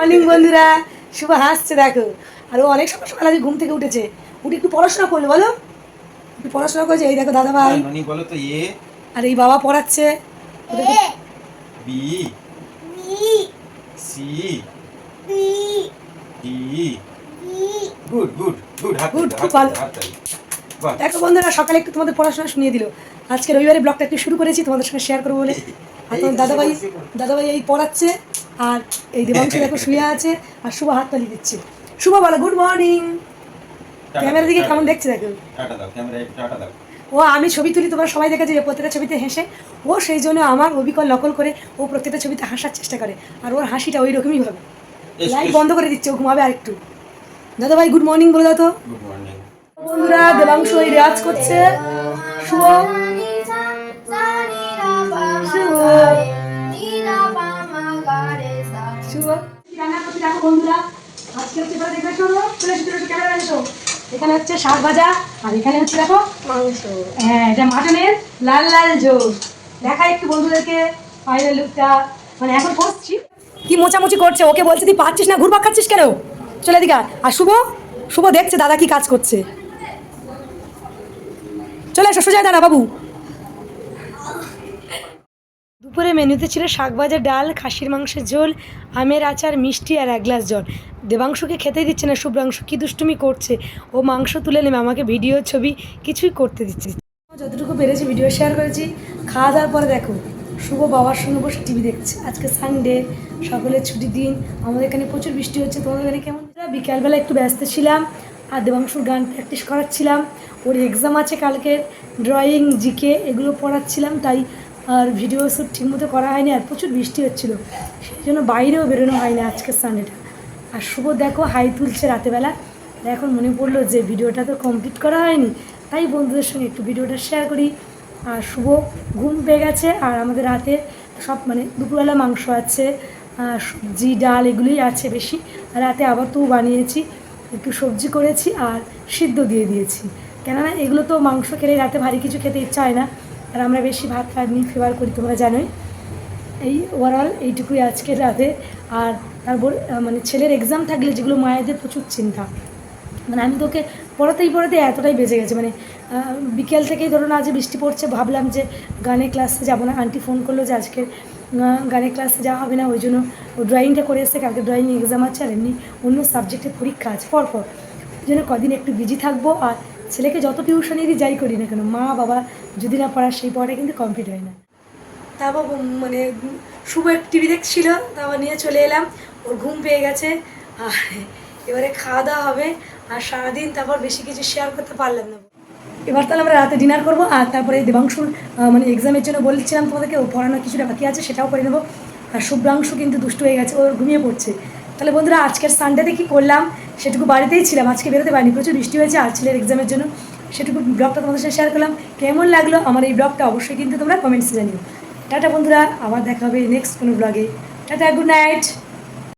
Morning বন্ধুরা। শুভ হাসছে দেখো। আর ও অনেক সকাল সকাল আগে ঘুম থেকে উঠেছে। উঠে একটু পড়াশোনা করল বলো। একটু পড়াশোনা করেছে এই দেখো দাদা ভাই। মানে বলো তো এ? আর এই বাবা পড়াচ্ছে। B? C? D? Good good good তালি, খুব ভালো। দেখো বন্ধুরা সকালে একটু তোমাদের পড়াশোনা শুনিয়ে দিল। আজকে রবিবারে ব্লগটা একটু শুরু করেছি তোমাদের সঙ্গে শেয়ার করব বলে। আর তোমার দাদাভাই দাদাভাই এই পড়াচ্ছে আর এই দেবাংশ দেখো শুয়ে আছে আর শুভ হাততালি দিচ্ছে। শুভ বলো গুড মর্নিং টাটা ক্যামেরার দিকে কেমন দেখছে দেখো? ও আমি ছবি তুলি তোমরা সবাই দেখেছে যে প্রত্যেকটা ছবিতে হেসে। ও সেই জন্য আমার অবিকল নকল করে ও প্রত্যেকটা ছবিতে হাসার চেষ্টা করে আর ওর হাসিটা ওই রকমই হবে। লাইট বন্ধ করে দিচ্ছে ও ঘুমাবে আরেকটু। দাদা ভাই গুড মর্নিং বলে দাও তো। বন্ধুরা দেবাংশ ওই রেওয়াজ করছে। শুভ। শুভ রান্না করতে দেখো বন্ধুরা আজকে হচ্ছে এবার দেখবে শোনো চলে এসো চলে ক্যামেরা এসো। এখানে হচ্ছে শাক ভাজা আর এখানে হচ্ছে দেখো মাংস। হ্যাঁ এটা মাটনের লাল লাল ঝোল। দেখা একটু বন্ধুদেরকে ফাইনাল লুকটা মানে এখন করছি কি মোচামুচি করছে? ওকে বলছে তুই পাচ্ছিস না? ঘুরপাক খাচ্ছিস কেন? চলে দিকা আর শুভ? শুভ দেখছে দাদা কি কাজ করছে। চলে এসো সোজা দাঁড়া বাবু। দুপুরে মেনুতে ছিল শাক ভাজা ডাল, খাসির মাংসের ঝোল, আমের আচার, মিষ্টি আর এক গ্লাস জল। দেবাংশুকে খেতেই দিচ্ছে না, শুভ্রাংশু কি দুষ্টুমি করছে? ও মাংস তুলে নেবে, আমাকে ভিডিও, ছবি কিছুই করতে দিচ্ছে যতটুকু পেরেছি ভিডিও শেয়ার করেছি। খাওয়া দাওয়ার পরে দেখো, শুভ বাবার সঙ্গে বসে টিভি দেখছে। আজকে সানডে সকলের ছুটির দিন, আমাদের এখানে প্রচুর বৃষ্টি হচ্ছে। তোমাদের এখানে কেমন? বিকালবেলা একটু ব্যস্ত ছিলাম, আর দেবাংশুর গান প্র্যাকটিস করাচ্ছিলাম। ওর এক্সাম আছে কালকের ড্রয়িং জিকে এগুলো পড়াচ্ছিলাম, তাই আর ভিডিও শ্যুট ঠিকমতো করা হয়নি, আর প্রচুর বৃষ্টি হচ্ছিল। সেই জন্য বাইরেও বেরোনো হয়নি আজকের সানডেটা আর শুভ দেখো, হাই তুলছে রাতেবেলা। এখন মনে পড়ল যে ভিডিওটা তো কমপ্লিট করা হয়নি। তাই বন্ধুদের সঙ্গে একটু ভিডিওটা শেয়ার করি। আর শুভ ঘুম পেয়ে গেছে, আর আমাদের রাতে সব মানে দুপুরবেলা মাংস আছে সবজি, ডাল এগুলোই আছে বেশি। রাতে আবার তো বানিয়েছি, একটু সবজি করেছি আর সিদ্ধ দিয়ে দিয়েছি। কেননা এগুলো তো মাংস খেলে রাতে ভারী কিছু খেতে ইচ্ছা হয় না। আর আমরা বেশি ভাত খাট নিয়ে ফেভার করি, তোমরা জানোই। এই ওভারঅল এইটুকুই আজকের রাতে। আর তারপর মানে ছেলের এক্সাম থাকলে যেগুলো মায়েদের প্রচুর চিন্তা। মানে আমি তোকে পড়াতেই পড়াতে এতটাই বেজে গেছে। মানে বিকেল থেকেই ধরো না, আজ বৃষ্টি পড়ছে, ভাবলাম যে গানের ক্লাসে যাব না। আন্টি ফোন করল যে আজকে গানের ক্লাসে যাওয়া হবে না, ওই জন্য ও ড্রয়িংটা করে এসছে। কালকে ড্রয়িং এক্সাম আছে, আর এমনি অন্য সাবজেক্টের পরীক্ষা আছে। পরপর ওই জন্য কদিন একটু বিজি থাকব। আর ছেলেকে যত টিউশনই দিই যাই করি না কেন, মা, বাবা যদি না পড়ার সেই পড়াটা কিন্তু কমপ্লিট হয় না। উম মানে শুভ টিভি দেখছিল তারপর নিয়ে চলে এলাম। ওর ঘুম পেয়ে গেছে। আর এবারে খাওয়া দাওয়া হবে। আর সারাদিন তারপর বেশি কিছু শেয়ার করতে পারলাম না। এবার তাহলে আমরা রাতে ডিনার করব। আর তারপরে দেবাংশুর মানে এক্সামের জন্য বলছিলাম তোমাদেরকে, ও পড়ানো কিছুটা বাকি আছে, সেটাও করে নেব। আর শুভ্রাংশু কিন্তু দুষ্টু হয়ে গেছে, ও ঘুমিয়ে পড়ছে। তাহলে বন্ধুরা, আজকের সানডেতে কী করলাম? সেটুকু বাড়িতেই ছিলাম, আজকে বেরোতে পারিনি, প্রচুর বৃষ্টি হয়েছে আর ছেলের এক্সামের জন্য। সেটুকু ব্লগটা তোমাদের সাথে শেয়ার করলাম। কেমন লাগল আমার এই ব্লগটা অবশ্যই কিন্তু তোমরা কমেন্টসে জানিও। টাটা বন্ধুরা, আবার দেখা হবে নেক্সট কোনো ব্লগে টাটা গুড নাইট